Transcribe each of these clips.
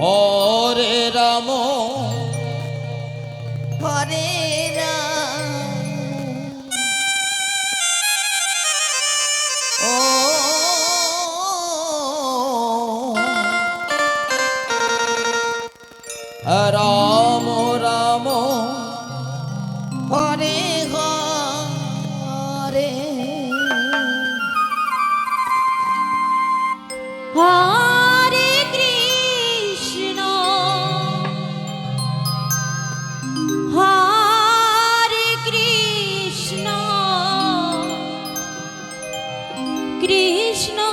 হরে Ram. হরে Ram. ও Ram Ram. Hare Hare Hare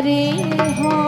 Hare Hare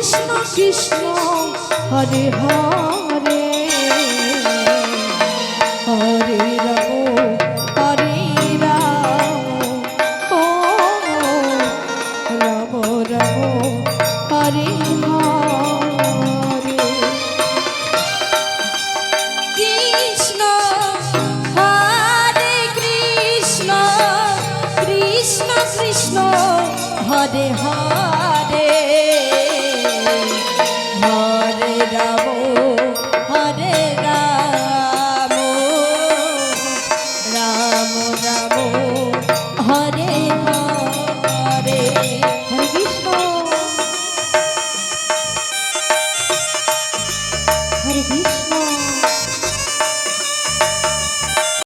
Krishna Krishna Hare Hare. Hare Hare